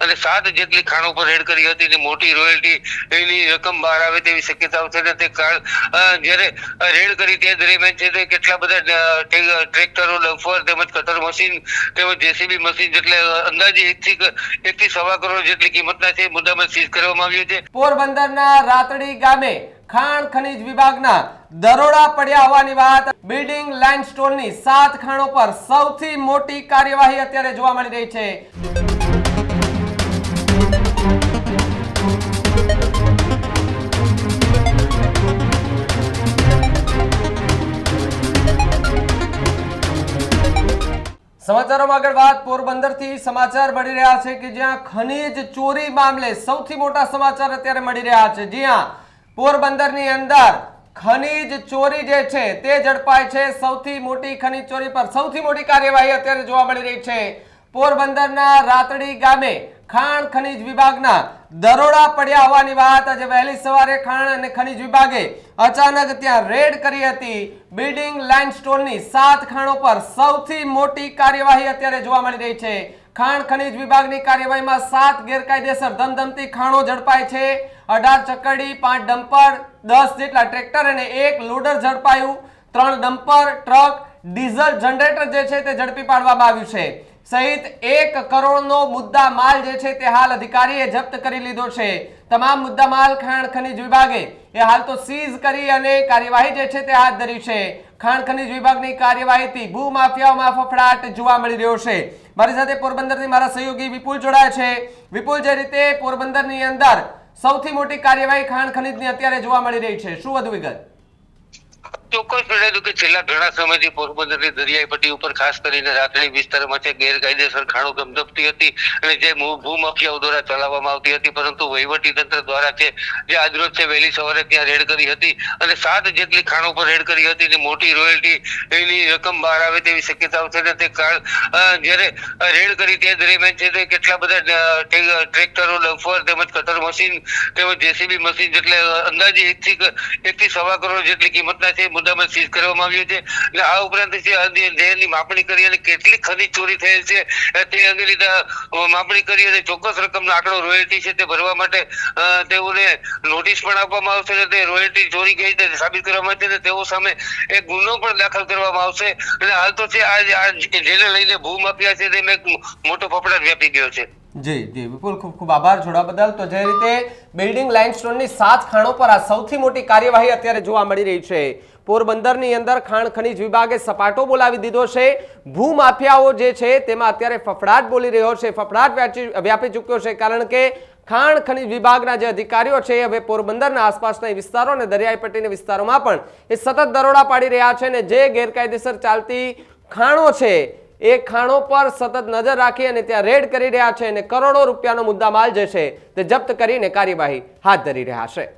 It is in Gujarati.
અને સાત જેટલી ખાણો પર રેડ કરી હતી અને મોટી રોયલ્ટી એની રકમ બહાર આવે તેવી શક્યતાઓ છે તે જ્યારે રેડ કરી તે દરમિયાન છે તે કેટલા બધા ટ્રેક્ટરો ડમ્ફર તેમજ કટર મશીન તેમજ જેસીબી મશીન જેટલે અંદાજે એક થી સવા કરોડ જેટલી કિંમતના છે મુદ્દામાં સીઝ કરવામાં આવ્યું છે. પોરબંદરના રાતડી ગામે ખાણ ખનીજ વિભાગના દરોડા પડ્યા હોવાની વાત બિલ્ડિંગ લાઇન લાઇમસ્ટોનની સાત ખાણો પર સૌથી મોટી કાર્યવાહી અત્યારે જોવા મળી રહી છે. સમાચારોમાં આગળ વાત. પોરબંદરથી સમાચાર મળી રહ્યા છે કે જ્યાં ખનીજ ચોરી મામલે સૌથી મોટા સમાચાર અત્યારે મળી રહ્યા છે. જ્યાં પોરબંદરની અંદર ખનીજ ચોરી જે છે તે ઝડપાય છે. સૌથી મોટી ખનીજ ચોરી પર સૌથી મોટી કાર્યવાહી અત્યારે જોવા મળી રહી છે. પોરબંદરના રાતડી ગામે ખાણ ખનીજ વિભાગના દરોડા પડ્યા હોવાની વાત આજે વહેલી સવારે ખાણ અને ખનીજ વિભાગે અચાનક ત્યાં રેડ કરી હતી. બિલ્ડિંગ લાઇમસ્ટોનની સાત ખાણો પર સૌથી મોટી કાર્યવાહી અત્યારે જોવા મળી રહી છે. ખાણ ખનીજ વિભાગની કાર્યવાહીમાં સાત ગેરકાયદેસર ધમધમતી ખાણો ઝડપાય છે. અઢાર ચકડી, પાંચ ડમ્પર, દસ જેટલા ટ્રેક્ટર અને એક લોડર ઝડપાયું. ત્રણ ડમ્પર, ટ્રક, ડીઝલ જનરેટર જે છે તે ઝડપી પાડવામાં આવ્યું છે. સહિત એક કરોડનો મુદ્દા માલ જે છે તે હાલ અધિકારીએ જપ્ત કરી લીધો છે. તમામ મુદ્દા માલ, ખાણ, ખનીજ વિભાગે એ હાલ તો સીઝ કરી અને કાર્યવાહી જે છે તે હાથ ધરી છે. ખાણ, ખનીજ વિભાગની કાર્યવાહીથી ભૂમાફિયાઓમાં ફફડાટ જોવા મળી રહ્યો છે. મારી સાથે પોરબંદરથી મારા સહયોગી વિપુલ જોડાયા છે. વિપુલ, જે રીતે પોરબંદરની અંદર સૌથી મોટી કાર્યવાહી ખાણ, ખનીજની અત્યારે જોવા મળી રહી છે. શું વધુ વિગત? ચોક્કસ જણાવ્યું કે છેલ્લા ઘણા સમયથી પોરબંદરની દરિયાઈ પટ્ટી ઉપર ખાસ કરીને રાતડી વિસ્તારમાં છે, ગેરકાયદેસર ખાણો ધમધમતી હતી અને જે ભૂમાફિયાઓ દ્વારા ચલાવવામાં આવતી હતી, પરંતુ વહીવટી તંત્ર દ્વારા છે, જે આજરોજ છે, વહેલી સવારે ત્યાં રેડ કરી હતી અને સાત જેટલી ખાણો પર રેડ કરી હતી અને મોટી રોયલ્ટી એની રકમ બહાર આવે તેવી શક્યતાઓ છે તે કાળ જ્યારે રેડ કરી તે દરમિયાન છે તે કેટલા બધા ટ્રેક્ટરો ડમ્ફર તેમજ કટર મશીન તેમજ જેસીબી મશીન જેટલે અંદાજે એક થી એક સવા કરોડ જેટલી કિંમતના છે મુદ્દામાં સીઝ કરવામાં આવ્યો છે એટલે આ ઉપરાંત છે માપણી કરી અને કેટલી ખનીજ ચોરી થયેલ છે તે અંગેની માપણી કરી અને ચોક્કસ રકમનો આંકડો રોયલ્ટી છે તે ભરવા માટે તેઓને નોટિસ પણ આપવામાં આવશે અને તે રોયલ્ટી ચોરી ગઈ તે સાબિત કરવામાં આવશે અને તેઓ સામે એક ગુનો પણ દાખલ કરવામાં આવશે. અને હાલ તો છે, આ જેને લઈને ભૂમાફિયા છે તેમાં એક મોટો ફફડાટ વ્યાપી ગયો છે. જી જી વિપુલ ખૂબ ખૂબ આભાર જોડાવા બદલ. તો જે રીતે બિલ્ડિંગ લાઇમસ્ટોનની સાત ખાણો પર આ સૌથી મોટી કાર્યવાહી અત્યારે જોવા મળી રહી છે. પોરબંદરની અંદર ખાણ ખનીજ વિભાગે સપાટો બોલાવી દીધો છે. ભૂમાફિયાઓ જે છે તેમાં અત્યારે ફફડાટ બોલી રહ્યો છે. ફફડાટ વ્યાપી ચૂક્યો છે કારણ કે ખાણ ખનીજ વિભાગના જે અધિકારીઓ છે હવે પોરબંદરના આસપાસના વિસ્તારો અને દરિયાઈ પટ્ટીના વિસ્તારોમાં પણ એ સતત દરોડા પાડી રહ્યા છે અને જે ગેરકાયદેસર ચાલતી ખાણો છે એ ખાણો પર સતત નજર રાખી અને ત્યાં રેડ કરી રહ્યા છે અને કરોડો રૂપિયાનો મુદ્દામાલ જે છે તે જપ્ત કરીને કાર્યવાહી હાથ ધરી રહ્યા છે.